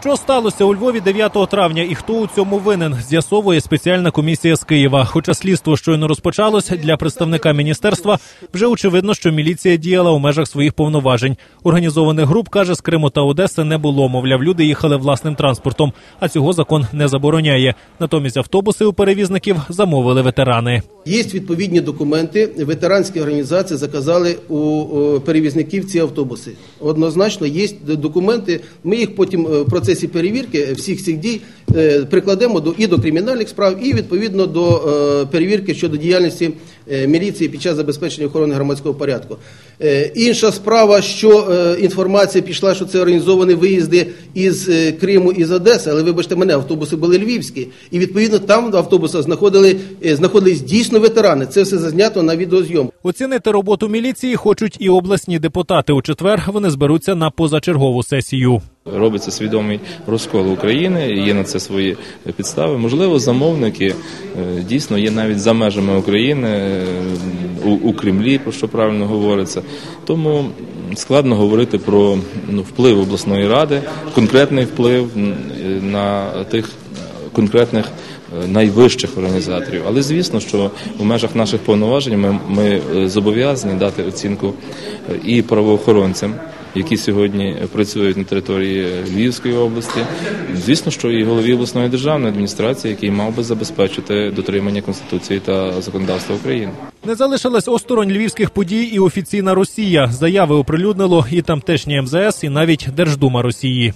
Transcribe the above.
Що сталося у Львові 9 травня і хто у цьому винен, з'ясовує спеціальна комісія з Києва. Хоча слідство щойно розпочалось для представника міністерства, вже очевидно, що міліція діяла у межах своїх повноважень. Організованих груп каже, з Криму та Одеси не було. Мовляв, люди їхали власним транспортом, а цього закон не забороняє. Натомість автобуси у перевізників замовили ветерани. Є відповідні документи. Ветеранські організації заказали у перевізників ці автобуси. Однозначно, є документи. Ми їх потім е, в процесі перевірки всіх цих дій е, прикладемо до і до кримінальних справ, і відповідно до е, перевірки щодо діяльності е, міліції під час забезпечення охорони громадського порядку. Е, Інша справа, що е, інформація пішла, що це організовані виїзди із е, Криму із Одеси, але вибачте мене, автобуси були львівські, і відповідно там в автобусах знаходили е, знаходились дійсно ветерани. Це все зазнято на відеозйомку. Оцінити роботу міліції хочуть і обласні депутати. У четвер вони зберуться на позачергову сесію. Робиться свідомий розкол України, є на це свої підстави. Можливо, замовники е, дійсно є навіть за межами України е, у, Кремлі, про що правильно говориться. Тому складно говорити про ну, вплив обласної ради, конкретний вплив е, на тих конкретних найвищих організаторів. Але звісно, що в межах наших повноважень ми, ми зобов'язані дати оцінку і правоохоронцям. Які сьогодні працюють на території Львівської області, звісно, що і голові обласної державної адміністрації, який мав би забезпечити дотримання конституції та законодавства України. Не залишилась осторонь львівських подій і офіційна Росія. Заяви оприлюднило і тамтешнє МЗС, і навіть Держдума Росії.